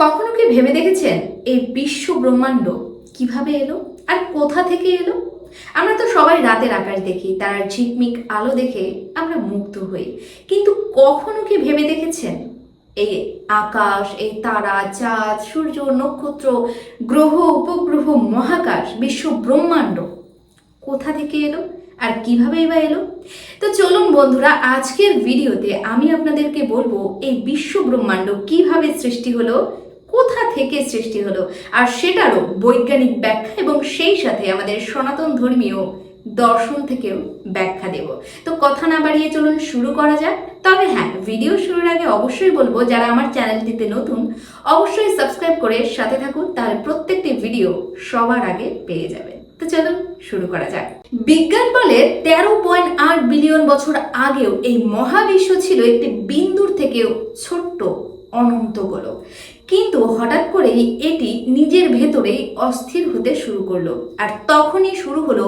কখনো কি ভেবে দেখেছেন এই বিশ্ব ব্রহ্মাণ্ড কীভাবে এলো আর কোথা থেকে এলো? আমরা তো সবাই রাতের আকাশ দেখি, তার ঝিকমিক আলো দেখে আমরা মুগ্ধ হই। কিন্তু কখনো কি ভেবে দেখেছেন? এই আকাশ, এই তারা, চাঁদ, সূর্য, নক্ষত্র, গ্রহ, উপগ্রহ, মহাকাশ, বিশ্ব ব্রহ্মাণ্ড কোথা থেকে এলো আর কীভাবে বা এলো? তো চলুন বন্ধুরা, আজকের ভিডিওতে আমি আপনাদেরকে বলব এই বিশ্ব ব্রহ্মাণ্ড কীভাবে সৃষ্টি হলো কোথা থেকে সৃষ্টি হলো? আর সেটারও বৈজ্ঞানিক ব্যাখ্যা এবং সেই সাথে আমাদের সনাতন ধর্মীয় দর্শন থেকেও ব্যাখ্যা দেব। তো কথা না বাড়িয়ে চলুন শুরু করা যাক। তবে হ্যাঁ ভিডিও শুরুর আগে অবশ্যই বলব, যারা আমার চ্যানেলটিতে নতুন, অবশ্যই সাবস্ক্রাইব করে সাথে থাকুন, তাহলে প্রত্যেকটি ভিডিও সবার আগে পেয়ে যাবেন। তো চলুন শুরু করা যাক। বিজ্ঞান বলে তেরো পয়েন্ট আট বিলিয়ন বছর আগেও এই মহাবিশ্ব ছিল একটি বিন্দুর থেকেও ছোট্ট, অনন্ত গোলক। কিন্তু হঠাৎ করেই এটি নিজের ভেতরেই অস্থির হতে শুরু করল। আর তখনই শুরু হলো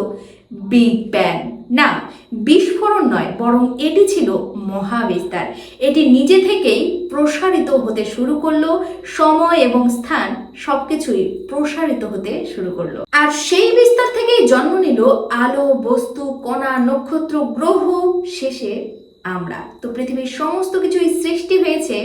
বিগ ব্যাং না, বিস্ফোরণ নয়, বরং এটি ছিল মহাবিস্তার। এটি নিজে থেকেই প্রসারিত হতে শুরু করল, সময় এবং স্থান সবকিছুই প্রসারিত হতে শুরু করল। আর সেই বিস্তার থেকেই জন্ম নিল আলো, বস্তু, কণা, নক্ষত্র, গ্রহ, শেষে আমরা। তো পৃথিবীর সমস্ত কিছুই সৃষ্টি হয়েছে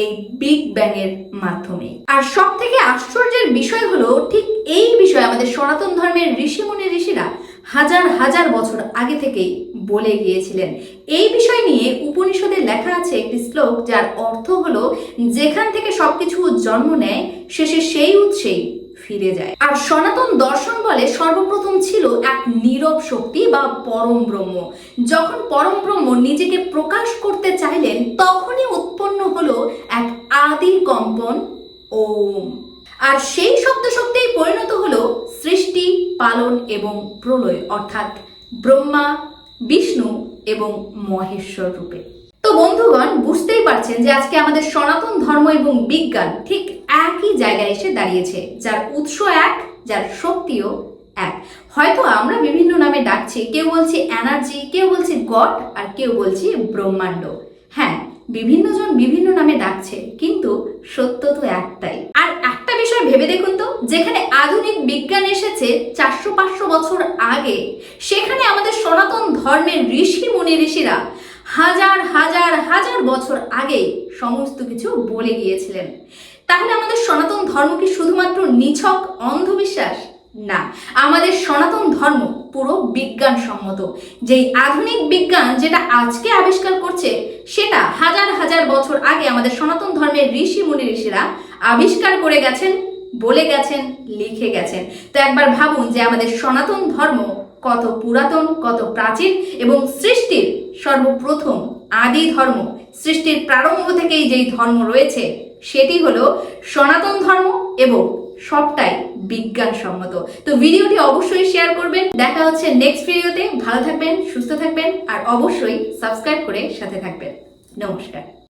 এই বিগ ব্যাং এর মাধ্যমে। আর সব থেকে আশ্চর্যের বিষয় হলো, ঠিক এই বিষয়ে আমাদের সনাতন ধর্মের ঋষিমুনি ঋষিরা হাজার হাজার বছর আগে থেকেই বলে গিয়েছিলেন। এই বিষয় নিয়ে উপনিষদে লেখা আছে একটি শ্লোক, যার অর্থ হলো, যেখান থেকে সবকিছু জন্ম নেয়, শেষে সেই উৎসেই ফিরে যায়। আর সনাতন দর্শন বলে সর্বপ্রথম ছিল এক নীরব শক্তি বা পরম ব্রহ্ম। যখন পরম ব্রহ্ম নিজেকে প্রকাশ করতে চাইলেন, তখনই কম্পন ওম। আর সেই শব্দ শক্তিই পরিণত হলো সৃষ্টি, পালন এবং প্রলয়, অর্থাৎ ব্রহ্মা, বিষ্ণু এবং মহেশ্বর রূপে। তো বন্ধুগণ, বুঝতেই পারছেন যে আজকে আমাদের সনাতন ধর্ম এবং বিজ্ঞান ঠিক একই জায়গায় এসে দাঁড়িয়েছে, যার উৎস এক, যার শক্তিও এক। হয়তো আমরা বিভিন্ন নামে ডাকছি, কেউ বলছি এনার্জি, কেউ বলছি গড, আর কেউ বলছি ব্রহ্মাণ্ড। হ্যাঁ বিভিন্ন জন বিভিন্ন নামে ডাকছে, কিন্তু সত্য তো একটাই। আর একটা বিষয় ভেবে দেখুন তো, যেখানে আধুনিক বিজ্ঞান এসেছে চারশো পাঁচশো বছর আগে, সেখানে আমাদের সনাতন ধর্মের ঋষি মুনি ঋষিরা হাজার হাজার হাজার বছর আগে সমস্ত কিছু বলে গিয়েছিলেন। তাহলে আমাদের সনাতন ধর্ম কি শুধুমাত্র নিছক অন্ধবিশ্বাস? না। আমাদের সনাতন ধর্ম পুরো বিজ্ঞানসম্মত। যেই আধুনিক বিজ্ঞান যেটা আজকে আবিষ্কার করছে, সেটা হাজার হাজার বছর আগে আমাদের সনাতন ধর্মের ঋষি মুনি ঋষিরা আবিষ্কার করে গেছেন, বলে গেছেন, লিখে গেছেন। তো একবার ভাবুন যে আমাদের সনাতন ধর্ম কত পুরাতন, কত প্রাচীন এবং সৃষ্টির সর্বপ্রথম আদি ধর্ম, সৃষ্টির প্রারম্ভ থেকেই যেই ধর্ম রয়েছে, সেটি হলো সনাতন ধর্ম এবং সবটাই বিজ্ঞানসম্মত। তো ভিডিওটি অবশ্যই শেয়ার করবেন। দেখা হচ্ছে নেক্সট ভিডিওতে ভালো থাকবেন, সুস্থ থাকবেন, আর অবশ্যই সাবস্ক্রাইব করে সাথে থাকবেন। নমস্কার।